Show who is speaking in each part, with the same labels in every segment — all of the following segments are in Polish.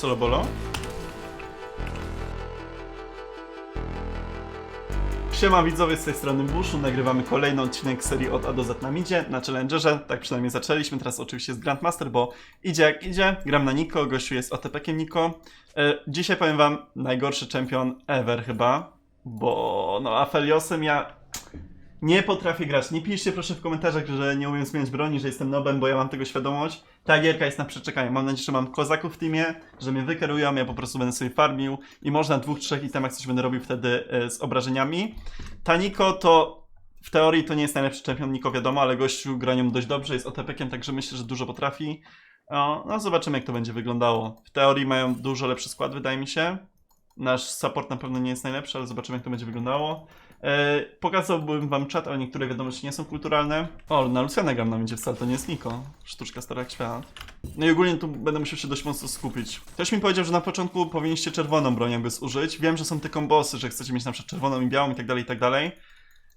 Speaker 1: Solo bolo. Siema widzowie, z tej strony Bushu, nagrywamy kolejny odcinek serii od A do Z na midzie, na Challengerze, tak przynajmniej zaczęliśmy, teraz oczywiście jest Grandmaster, bo idzie jak idzie, gram na Niko, gościu jest OTP-kiem Niko. E, dzisiaj powiem wam, najgorszy czempion ever chyba, bo no Apheliosem ja nie potrafię grać. Nie piszcie proszę w komentarzach, że nie umiem zmieniać broni, że jestem nobem, bo ja mam tego świadomość. Ta gierka jest na przeczekanie. Mam nadzieję, że mam kozaków w teamie, że mnie wykerują, ja po prostu będę sobie farmił i można dwóch, trzech itemach coś będę robił wtedy e, z obrażeniami. Ta Niko to w teorii to nie jest najlepszy czempion, Niko wiadomo, ale gościu gra nią dość dobrze, jest OTP-kiem, także myślę, że dużo potrafi. O, no zobaczymy jak to będzie wyglądało. W teorii mają dużo lepszy skład, wydaje mi się. Nasz support na pewno nie jest najlepszy, ale zobaczymy jak to będzie wyglądało. E, pokazałbym wam czat, ale niektóre wiadomości nie są kulturalne. O, na Luciana gram na będzie wcale, to nie jest Niko. Sztuczka stara świat. No i ogólnie tu będę musiał się dość mocno skupić. Ktoś mi powiedział, że na początku powinniście czerwoną broń jakby zużyć. Wiem, że są te kombosy, że chcecie mieć na przykład czerwoną i białą i tak dalej, i tak dalej.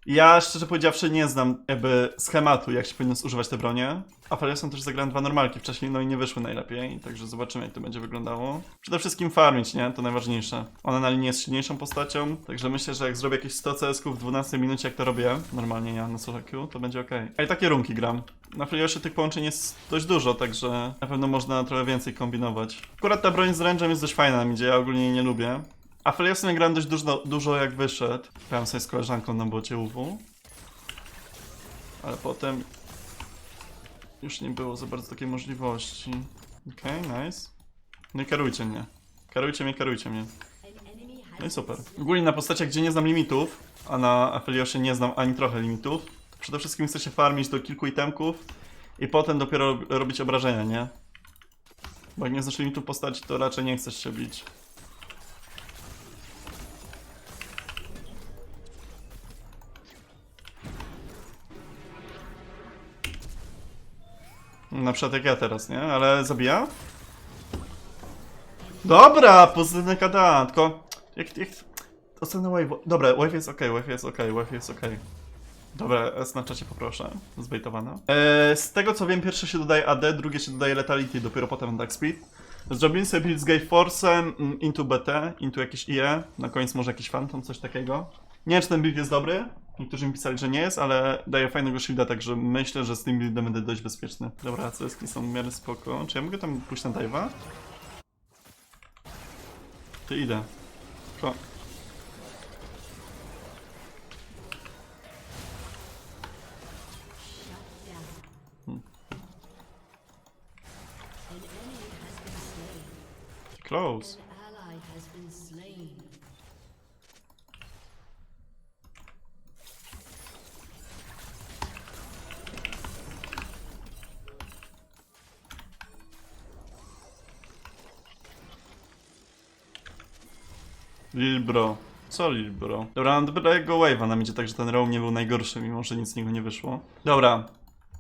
Speaker 1: Ja szczerze powiedziawszy nie znam jakby schematu, jak się powinno zużywać te bronie. A Feliosem też zagrałem dwa normalki wcześniej, no i nie wyszły najlepiej, także zobaczymy jak to będzie wyglądało. Przede wszystkim farmić, nie? To najważniejsze. Ona na linii jest silniejszą postacią, także myślę, że jak zrobię jakieś 100 cs w 12 minucie, jak to robię, normalnie ja na queue, to będzie ok. A i takie runki gram. Na Feliosie tych połączeń jest dość dużo, także na pewno można trochę więcej kombinować. Akurat ta broń z ręczem jest dość fajna, mi ja ogólnie jej nie lubię. A Feliosem grałem dość dużo, dużo jak wyszedł. Grałem sobie z koleżanką na bocie UW. Ale potem już nie było za bardzo takiej możliwości. Okej, nice. No i karujcie mnie. Karujcie mnie, karujcie mnie. No i super. Ogólnie na postaciach, gdzie nie znam limitów, a na Afeliosie nie znam ani trochę limitów, to przede wszystkim chcę się farmić do kilku itemków i potem dopiero rob- robić obrażenia, nie? Bo jak nie znasz limitu postaci, to raczej nie chcesz się bić. Na przykład jak ja teraz, nie? Ale zabija? Dobra, pozytywny KDA, tylko jak, jak wave, dobra, wave jest ok, wave jest ok, wave jest ok. Dobra, S na czacie poproszę, zbejtowana. Eee, z tego co wiem, pierwsze się dodaje AD, drugie się dodaje Letality, dopiero potem Attack Speed. Zrobimy sobie build z Gate Force'em, mm, into BT, into jakieś IE, na koniec może jakiś Phantom, coś takiego. Nie wiem, czy ten build jest dobry, niektórzy mi pisali, że nie jest, ale daje fajnego shielda, także myślę, że z tym buildem będę dość bezpieczny. Dobra, CS-ki są w miarę spoko. Czy ja mogę tam pójść na dive'a? Ty idę. Ko Hmm. Close.
Speaker 2: Ally has been slain.
Speaker 1: Lil bro. Co Lil bro? Dobra, mam dobrego wave'a nam idzie tak, że ten roam nie był najgorszy, mimo że nic z niego nie wyszło. Dobra.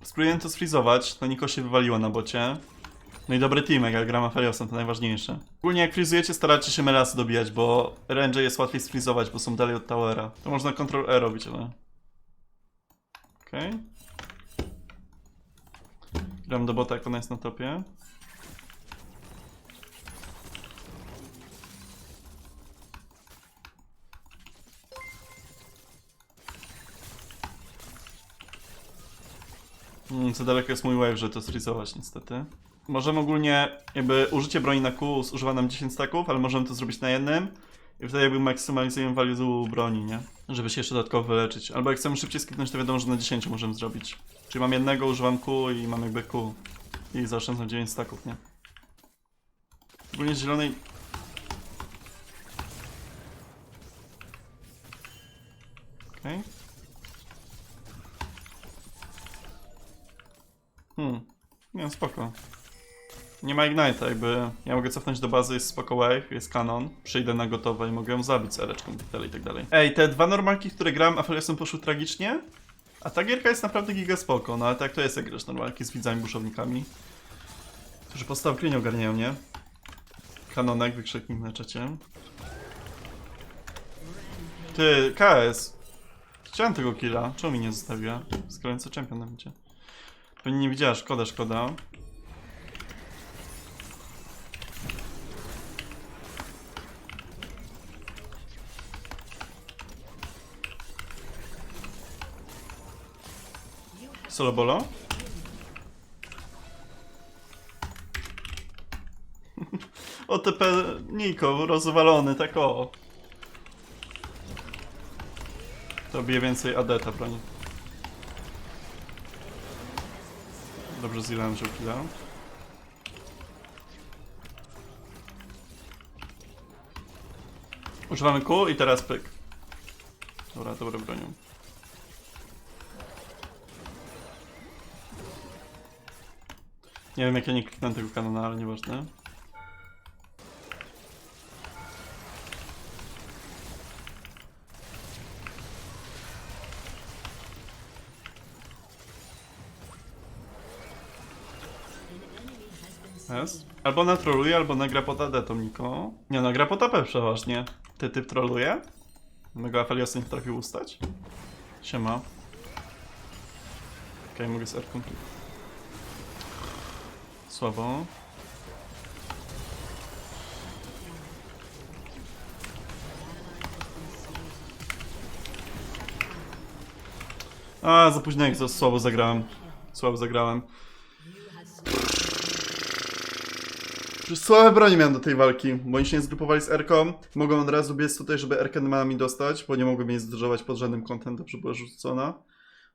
Speaker 1: Spróbuję to sfrizować, to Niko się wywaliło na bocie. No i dobry team, jak ja gram Apheliosem, to najważniejsze. Ogólnie jak frizujecie, staracie się melasy dobijać, bo range jest łatwiej sfrizować, bo są dalej od towera. To można Ctrl E robić, ale... Okej. Gram do bota, jak ona jest na topie. Mm, za daleko jest mój wave, że to sfrizować niestety. Możemy ogólnie, jakby użycie broni na Q używa nam 10 staków, ale możemy to zrobić na jednym. I wtedy jakby maksymalizujemy value broni, nie? Żeby się jeszcze dodatkowo wyleczyć. Albo jak chcemy szybciej skipnąć, to wiadomo, że na 10 możemy zrobić. Czyli mam jednego, używam Q i mam jakby Q. I zaoszczędzam 9 staków, nie? Ogólnie z zielonej... Okej. Hmm. Nie, spoko. Nie ma Ignite'a, jakby ja mogę cofnąć do bazy, jest spoko wave, jest kanon, przyjdę na gotowe i mogę ją zabić z ereczką i tak dalej, i tak dalej. Ej, te dwa normalki, które grałem, Apheliosem poszły tragicznie, a ta gierka jest naprawdę giga spoko, no ale tak to jest jak grasz normalki z widzami buszownikami, którzy podstawki nie ogarniają, nie? Kanonek, wykrzyknik na czacie. Ty, KS. Chciałem tego killa, czemu mi nie zostawiła? Co champion na będzie. Pani nie widziała, szkoda, szkoda. Solo bolo? OTP Niko, rozwalony, tak o. To bije więcej adeta broni. Dobrze, Zilan wziął killa. Używamy Q i teraz pyk. Dobra, dobra bronią. Nie wiem jak ja nie kliknę tego kanona, ale nieważne. Jest. Albo ona troluje, albo nagra pod AD tą Niko. Nie, no gra pod AP przeważnie. Ty typ troluje? Mego Aphelios nie potrafił ustać? Siema. Okej, mogę z Erką. Słabo. A, za późno jak za słabo zagrałem. Słabo zagrałem. Słabe broni miałem do tej walki, bo oni się nie zgrupowali z Erką. Mogą od razu biec tutaj, żeby Erkę mi dostać, bo nie mogłem jej zdrożować pod żadnym kątem, dobrze była rzucona.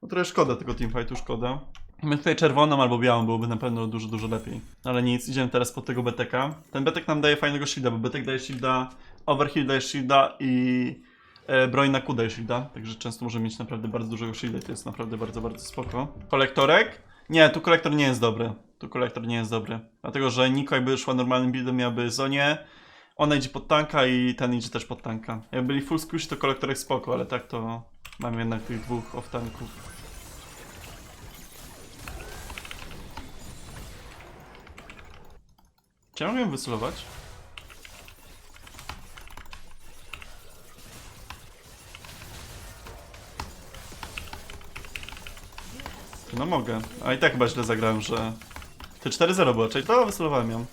Speaker 1: No trochę szkoda tego teamfightu, szkoda. My tutaj czerwoną albo białą byłoby na pewno dużo, dużo lepiej. Ale nic, idziemy teraz pod tego BTK. Ten BTK nam daje fajnego shielda, bo BTK daje shielda, overheal daje shielda i e, broń na Q daje shielda. Także często może mieć naprawdę bardzo dużego shielda i to jest naprawdę bardzo, bardzo spoko. Kolektorek? Nie, tu kolektor nie jest dobry. Tu kolektor nie jest dobry. Dlatego, że Niko jakby szła normalnym buildem, miałaby Zonię. Ona idzie pod tanka i ten idzie też pod tanka. Jakby byli full squish, to kolektorek spoko, ale tak to mamy jednak tych dwóch off-tanków. Czy ja wysolować? No mogę. A i tak chyba źle zagrałem, że... Ty 4-0 było, czyli to wysolowałem ją.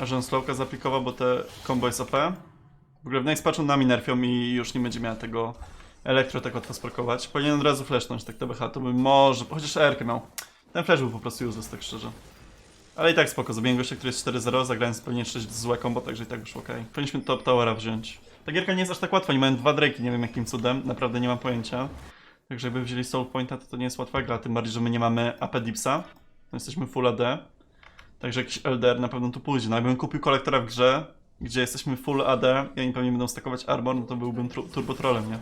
Speaker 1: A że on slowka zaplikował, bo te combo jest OP. W ogóle w next patchu nami nerfią i już nie będzie miała tego elektro tak łatwo sparkować. Powinien od razu flashnąć tak TBH, to by może... Chociaż ERkę miał. Ten flash był po prostu useless, tak szczerze. Ale i tak spoko, zabiłem gościa, który jest 4-0, zagrałem zupełnie 6 złe combo, także i tak wyszło ok. Powinniśmy top towera wziąć. Ta gierka nie jest aż tak łatwa, nie mają dwa Drake'i, nie wiem jakim cudem, naprawdę nie mam pojęcia. Także jakby wzięli Soul Pointa, to to nie jest łatwa gra, tym bardziej, że my nie mamy AP Dipsa. Jesteśmy full AD. Także jakiś LDR na pewno tu pójdzie. No jakbym kupił kolektora w grze, gdzie jesteśmy full AD i oni pewnie będą stakować armor, no to byłbym tru- turbo trollem, nie?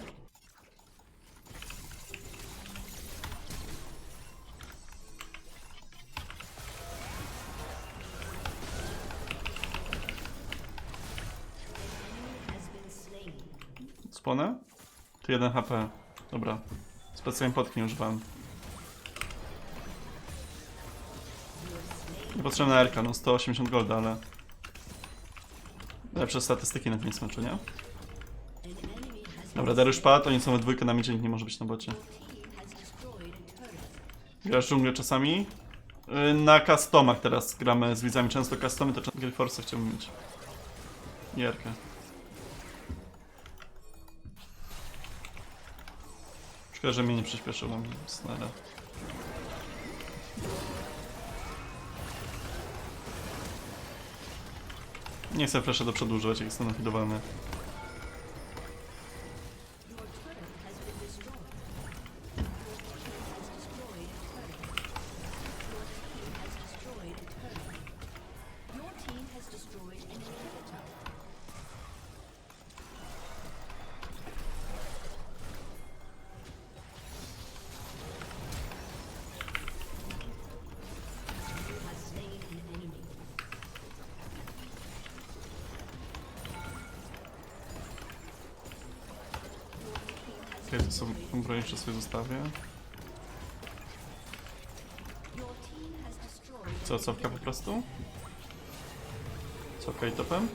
Speaker 1: Spłonę? Tu 1 HP. Dobra. Specjalnie potki nie używałem. Niepotrzebna RK, no 180 golda, ale... Lepsze statystyki na tym smeczu, nie? Dobra, Dariusz padł, oni są we dwójkę na midzie, nikt nie może być na bocie. Grasz dżunglę czasami? Yy, Na customach teraz gramy z widzami, często customy, to Gilforce chciałbym mieć. Jerkę. Szkoda, że mnie nie przyspieszył mam snara. Nie chcę flasha do przodu używać, jak jestem nafidowany. Okej, to są broń jeszcze sobie zostawię. Co, cofka po prostu? Cofka i topem?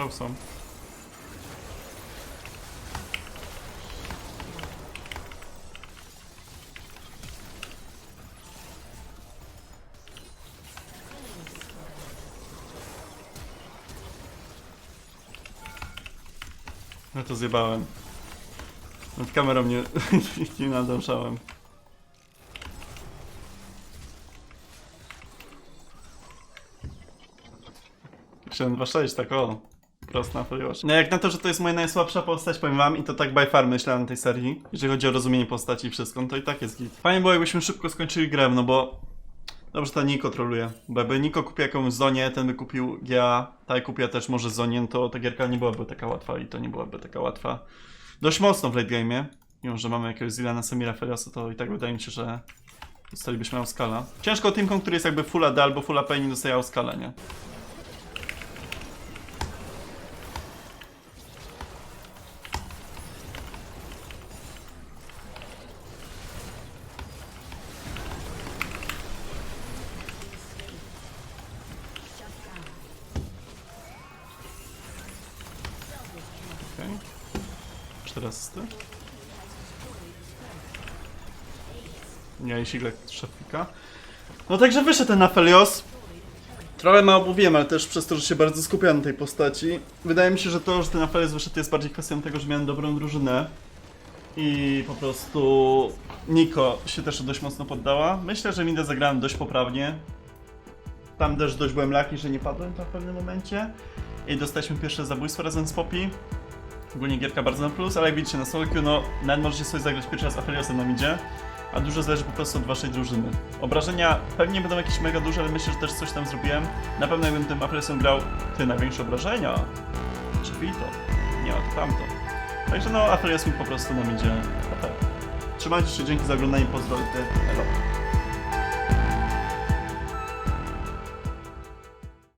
Speaker 1: Low są. No to zjebałem. Nad kamerą nie, nie nadążałem. 726, tak o. Prost na foliosz. No jak na to, że to jest moja najsłabsza postać, powiem wam, i to tak by far myślałem na tej serii, jeżeli chodzi o rozumienie postaci i wszystko, no to i tak jest git. Fajnie było, jakbyśmy szybko skończyli grę, no bo... Dobrze, to Niko troluje. Bo Niko kupił jakąś Zonię, ten by kupił GA, ta kupiła też może Zonię, to ta gierka nie byłaby taka łatwa i to nie byłaby taka łatwa. Dość mocno w late game'ie. Mimo, że mamy jakiegoś Zilana Semira Feriosa, to i tak wydaje mi się, że dostalibyśmy Auskala. Ciężko teamką, który jest jakby full AD albo full AP i nie dostaje nie? Okej. Cztery asysty. Nie, i Siglek szefika. No także wyszedł ten Aphelios. Trochę mało mówiłem, ale też przez to, że się bardzo skupiałem na tej postaci. Wydaje mi się, że to, że ten Aphelios wyszedł jest bardziej kwestią tego, że miałem dobrą drużynę. I po prostu Niko się też dość mocno poddała. Myślę, że Mindę zagrałem dość poprawnie. Tam też dość byłem laki, że nie padłem tam w pewnym momencie. I dostaliśmy pierwsze zabójstwo razem z Poppy. Ogólnie gierka bardzo na plus, ale jak widzicie na queue, no nawet możecie sobie zagrać pierwszy raz Apheliosem na midzie, a dużo zależy po prostu od waszej drużyny. Obrażenia pewnie będą jakieś mega duże, ale myślę, że też coś tam zrobiłem. Na pewno jakbym tym Apheliosem grał, ty największe obrażenia, czy Vito, nie, to tamto. Także no, Aphelios mi po prostu na midzie. Trzymajcie się, dzięki za oglądanie, pozdrowienia, elo.